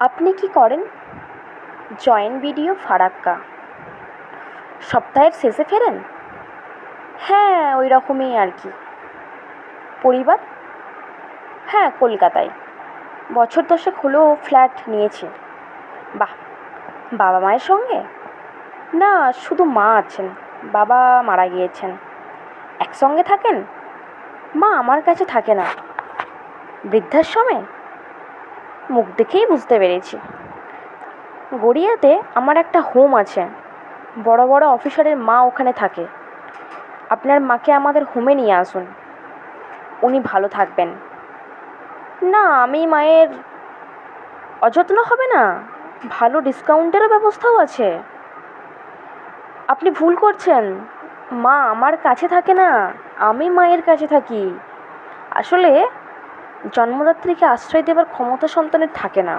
আপনি কি করেন? Joint video Farakka. সপ্তাহের শেষে ফেরেন? হ্যাঁ ওই রকমই আর কি। পরিবার? হ্যাঁ কলকাতায়। বছর দশেক হলো ফ্ল্যাট নিয়েছি। বাহ, বাবা মায়ের সঙ্গে? না, শুধু মা আছেন। বাবা মারা গিয়েছেন। একসঙ্গে থাকেন? মা আমার কাছে থাকে না। বৃদ্ধাশ্রমে? মুখ দেখেই বুঝতে পেরেছি। গড়িয়াতে আমার একটা হোম আছে। বড় বড় অফিসারের মা ওখানে থাকে। আপনার মাকে আমাদের হোমে নিয়ে আসুন। উনি ভালো থাকবেন। না, আমি মায়ের অযত্ন হবে না। ভালো ডিসকাউন্টেরও ব্যবস্থাও আছে। আপনি ভুল করছেন। মা আমার কাছে থাকে না। আমি মায়ের কাছে থাকি। আসলে জন্মদাত্রীকে আশ্রয় দেবার ক্ষমতা সন্তানের থাকে না।